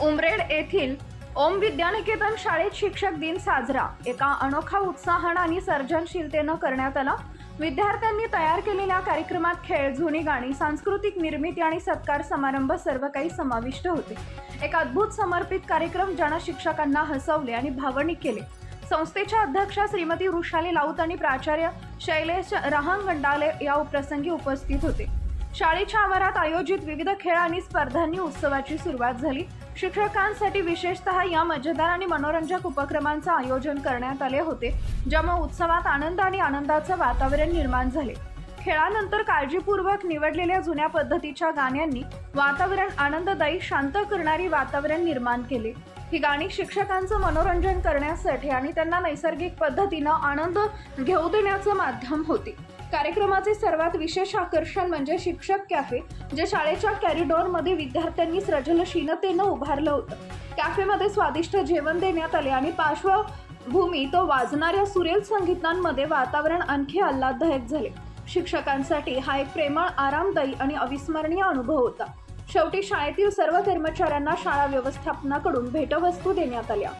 उमरेड येथील ओम विद्यानिकेतन शाळेत शिक्षक दिन साजरा. एका अनोखा उत्साहानं आणि सर्जनशीलतेनं करण्यात आला. विद्यार्थ्यांनी तयार केलेल्या कार्यक्रमात खेळ जुनी गाणी सांस्कृतिक निर्मिती आणि सत्कार समारंभ सर्व काही समाविष्ट होते. एक अद्भुत समर्पित कार्यक्रम ज्यानं शिक्षकांना हसवले आणि भावनिक केले. संस्थेच्या अध्यक्षा श्रीमती वृषाली लाऊत आणि प्राचार्य शैलेश रहांगंडाले या प्रसंगी उपस्थित होते. शाळेच्या आवारात आयोजित विविध खेळ आणि स्पर्धांनी उत्सवाची सुरुवात झाली. शिक्षकांसाठी विशेषतः या मजेदार आणि मनोरंजक उपक्रमांचं आयोजन करण्यात आले होते ज्यामुळे उत्सवात आनंद आणि आनंदाचं वातावरण निर्माण झाले. खेळानंतर काळजीपूर्वक निवडलेल्या जुन्या पद्धतीच्या गाण्यांनी वातावरण आनंददायी शांत करणारी वातावरण निर्माण केले. ही गाणी शिक्षकांचं मनोरंजन करण्यासाठी आणि त्यांना नैसर्गिक पद्धतीनं आनंद घेऊ देण्याचं माध्यम होते. कार्यक्रमाचे सर्वात विशेष आकर्षण म्हणजे शिक्षक कॅफे जे शाळेच्या कॅरिडॉरमध्ये विद्यार्थ्यांनी सृजनशीलतेनं उभारलं होतं. कॅफेमध्ये स्वादिष्ट जेवण देण्यात आले आणि पार्श्वभूमी तो वाजणाऱ्या सुरेल संगीतांमध्ये वातावरण आणखी आल्हाददायक झाले. शिक्षकांसाठी हा एक प्रेमळ आरामदायी आणि अविस्मरणीय अनुभव होता. शेवटी शाळेतील सर्व कर्मचाऱ्यांना शाळा व्यवस्थापनाकडून भेटवस्तू देण्यात आल्या.